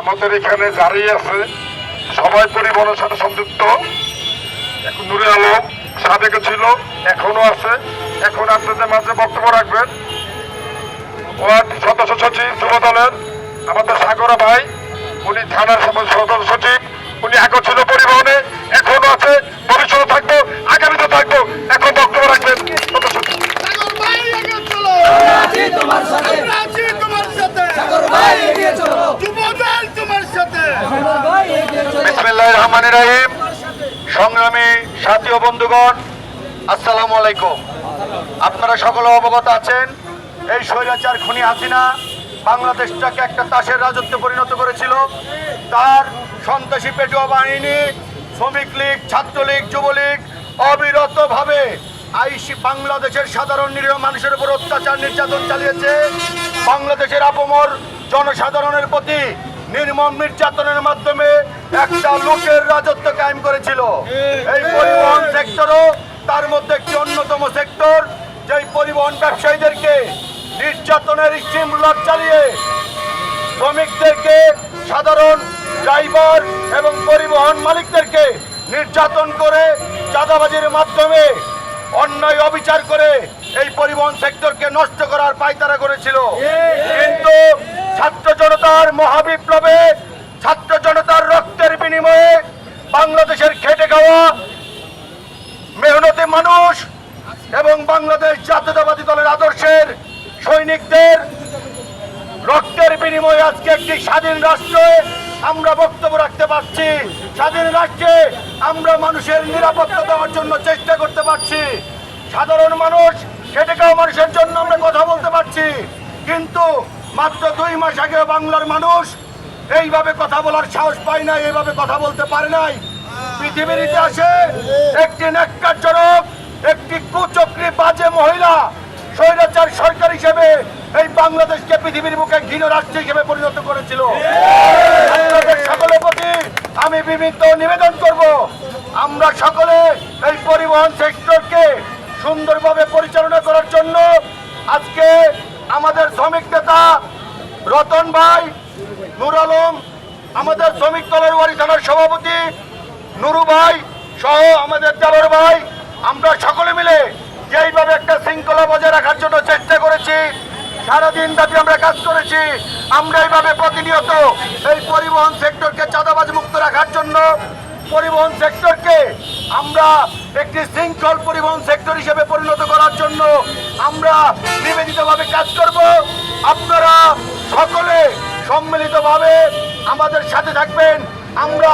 আমাদের এখানে দাঁড়িয়ে আছে। সবাই পরিবহনের সাথে সংযুক্ত। নুরে আলম সাবেকে ছিল, এখনও আছে। এখন আপনাদের মাঝে বক্তব্য রাখবেন। ওয়ার্ড সদস্য সচিব, যুব দলের আমাদের সাগরা ভাই, উনি থানার সদস্য সচিব, উনি আগে রহমান রাহিম, সংগ্রামী সাথী ও বন্ধুগণ, আসসালামু আলাইকুম। আপনারা সকলে অবগত আছেন, এই স্বৈরাচার খুনি হাসিনা বাংলাদেশটাকে একটা তাসের রাজত্বে পরিণত করেছিল। তার সন্ত্রাসী পেটুয়া বাহিনী, শ্রমিক লীগ, ছাত্রলীগ, যুবলীগ অবিরতভাবে আইসি বাংলাদেশের সাধারণ নিরীহ মানুষের উপর অত্যাচার নির্যাতন চালিয়েছে। বাংলাদেশের আপমর জনসাধারণের প্রতি নির্মম নির্যাতনের মাধ্যমে একটা লোকের রাজত্ব কায়েম করেছিল। এই পরিবহন সেক্টরও তার মধ্যে একটি অন্যতম সেক্টর। যেই পরিবহন ব্যবসায়ীদেরকে নির্যাতনের স্টিমুলার চালিয়ে শ্রমিকদেরকে সাধারণ ড্রাইভার এবং পরিবহন মালিকদেরকে নির্যাতন করে চাঁদাবাজির মাধ্যমে অন্যায় অবিচার করে এই পরিবহন সেক্টরকে নষ্ট করার পায়তারা করেছিল। কিন্তু ছাত্র জনতার মহাবিপ্লবে, ছাত্র জনতার রক্তের বিনিময়ে বাংলাদেশের খেটে খাওয়া মেহনতি মানুষ এবং বাংলাদেশ জাতীয়তাবাদী দলের আদর্শের সৈনিকদের রক্তের বিনিময়ে আজকে একটি স্বাধীন রাষ্ট্রে আমরা বক্তব্য রাখতে পারছি। স্বাধীন রাষ্ট্রে আমরা মানুষের নিরাপত্তা দেওয়ার জন্য চেষ্টা করতে পারছি। সাধারণ মানুষ খাওয়া মানুষের জন্য আমরা কথা বলতে পারছি। কিন্তু মাত্র দুই মাস আগে বাংলার মানুষ এইভাবে কথা বলার সাহস পায় নাই, এইভাবে কথা বলতে পারে নাই। পৃথিবীর ইতিহাসে একটি ন্যাক্কারজনক, একটি কুচক্রী বাজে মহিলা, স্বৈরাচার সরকার হিসেবে এই বাংলাদেশকে পৃথিবীর মুখে ঘৃণ রাষ্ট্র হিসেবে পরিণত করেছিল। সকলের প্রতি আমি বিনীত নিবেদন করব। আমরা সকলে এই পরিবহন সেক্টরকে সুন্দরভাবে পরিচালনা করার জন্য আজকে আমাদের শ্রমিক নেতা রতন ভাই, নুর আলম, আমাদের শ্রমিক ওয়ারি থানার সভাপতি নুরু ভাই সহ আমাদের দেবর ভাই। আমরা সকলে মিলে যেইভাবে একটা শৃঙ্খলা বজায় রাখার জন্য চেষ্টা করেছি, সারাদিন ব্যাপী আমরা কাজ করেছি, আমরা এইভাবে প্রতিনিয়ত এই পরিবহন সেক্টরকে চাঁদাবাজ মুক্ত রাখার জন্য পরিবহন সেক্টরকে আমরা একটি শৃঙ্খল পরিবহন আমরা নিবেদিতভাবে কাজ করব। আপনারা সকলে সম্মিলিতভাবে আমাদের সাথে থাকবেন। আমরা